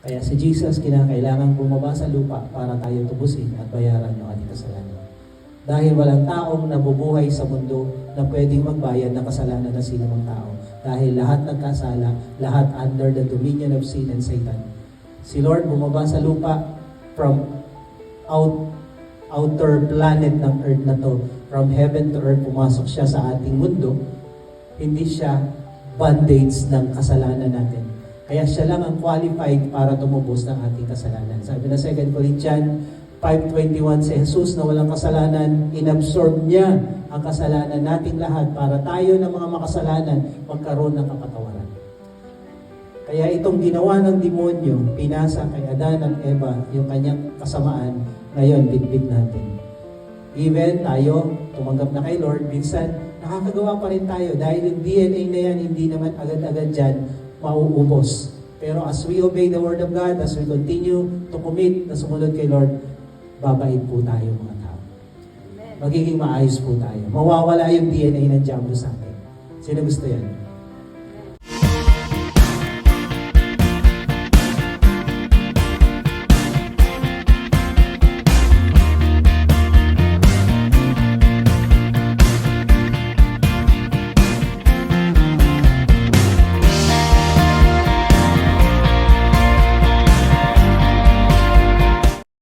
Kaya si Jesus kinakailangan bumaba sa lupa para tayo tubusin at bayaran yung ating kasalanan. Dahil walang taong nabubuhay sa mundo na pwedeng magbayad ng kasalanan ng sinumang tao. Dahil lahat nagkasala, lahat under the dominion of sin and Satan. Si Lord bumaba sa lupa from out outer planet ng earth na to. From heaven to earth, pumasok siya sa ating mundo. Hindi siya bondage ng kasalanan natin. Kaya siya lang ang qualified para tumubos ng ating kasalanan. Sabi na 2 Corinthians 5.21, si Jesus na walang kasalanan, inabsorb niya ang kasalanan nating lahat para tayo ng mga makasalanan magkaroon ng kapatawaran. Kaya itong ginawa ng demonyo, pinasa kay Adan at Eva yung kanyang kasamaan, ngayon bitbit natin. Even tayo, tumanggap na kay Lord, minsan nakakagawa pa rin tayo dahil yung DNA na yan hindi naman agad-agad dyan mauubos. Pero as we obey the Word of God, as we continue to commit na sumunod kay Lord, babait po tayo mga tao. Magiging maayos po tayo. Mawawala yung DNA ng Diablo sa atin. Sino gusto yan?